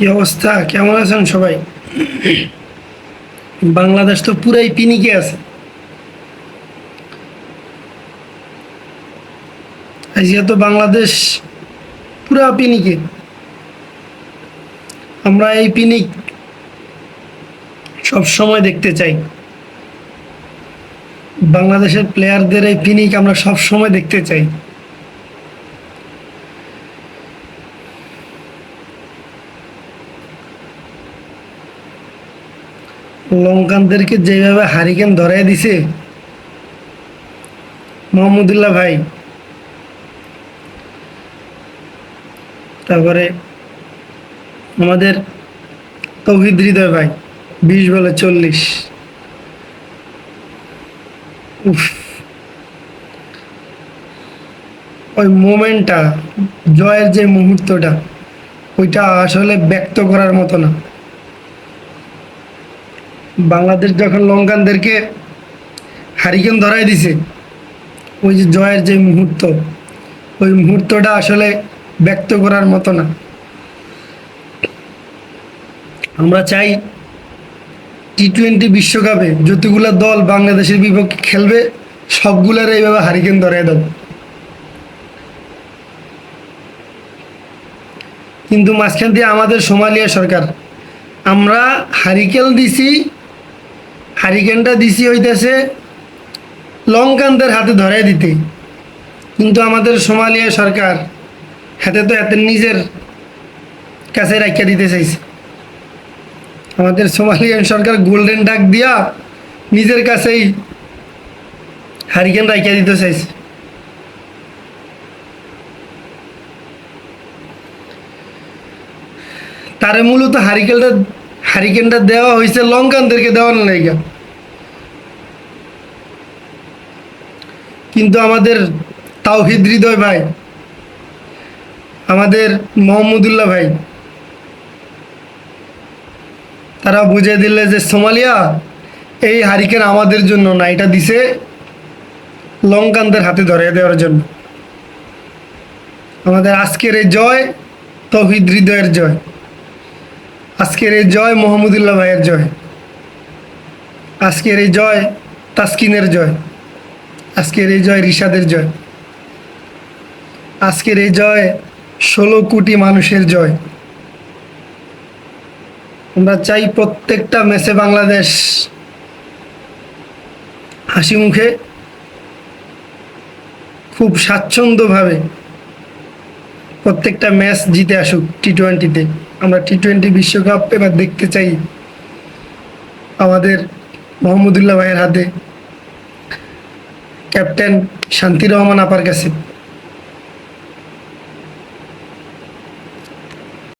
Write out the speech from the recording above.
কি অবস্থা? কেমন আছেন সবাই? বাংলাদেশ তো পুরাই পিনিকে আছে। আজকে তো বাংলাদেশ পুরা পিনিকে। আমরা এই পিনিক সব সময় দেখতে চাই। বাংলাদেশের প্লেয়ারদের এই পিনিক আমরা সব সময় দেখতে চাই। লঙ্কানদেরকে যেভাবে হারিকেন ধরাই দিছে মোহাম্মদুল্লাহ ভাই। তারপরে আমাদের তৌহিদ হৃদয় ভাই, বিশ বলে চল্লিশ। উফ। ওই মোমেন্টটা, জয়ের যে মুহূর্তটা, ওইটা আসলে ব্যক্ত করার মতো না। বাংলাদেশ যখন লঙ্কানদেরকে হারিকেন ধরাই দিছে, ওই যে জয়ের যে মুহূর্ত, ওই মুহূর্তটা আসলে ব্যক্ত করার মতো না। আমরা চাই টি টোয়েন্টি বিশ্বকাপে যতগুলো দল বাংলাদেশের বিপক্ষে খেলবে, সবগুলোর এইভাবে হারিকেন ধরাই দেব। কিন্তু মাঝখান দিয়ে আমাদের সোমালিয়া সরকার, আমরা হারিকেন দিছি হারিকেনটা দিছি হইতেছে লঙ্কানদের হাতে ধরাই দিতে। কিন্তু আমাদের সোমালিয়া সরকার হাতে তো এত নিজের কাছে রাখিয়া দিতে চাইছে। আমাদের সোমালিয়ান সরকার গোল্ডেন ডাক দিয়া নিজের কাছেই হারিকেন রাখিয়া দিতে চাইছে। তারে মূলত হারিকেলটা হারিকেনটা দেওয়া হয়েছে লঙ্কানদেরকে দেওয়ার লাইগা। কিন্তু আমাদের তাওহিদ হৃদয় ভাই, আমাদের মোহাম্মদুল্লাহ ভাই, তারা বুঝে দিলে যে, সোমালিয়া, এই হারিকেন আমাদের জন্য না, এটা দিছে লঙ্কানদের হাতে ধরে দেওয়ার জন্য। আমাদের আজকের এই জয় তৌহিদ হৃদয়ের জয়। আজকের এই জয় মোহাম্মদুল্লাহ ভাইয়ের জয়। আজকের এই জয় তাসকিনের জয়। আজকের এই জয় রিশাদের জয়। আজকের এই জয় ষোলো কোটি মানুষের জয়। আমরা চাই প্রত্যেকটা ম্যাচে বাংলাদেশ হাসি মুখে খুব স্বাচ্ছন্দ্যভাবে প্রত্যেকটা ম্যাচ জিতে আসুক টি টোয়েন্টিতে। আমরা টি টোয়েন্টি বিশ্বকাপ এবার দেখতে চাই আমাদের মোহাম্মদুল্লাহ ভাইয়ের হাতে। ক্যাপ্টেন শান্তি রহমান আপার কাছে।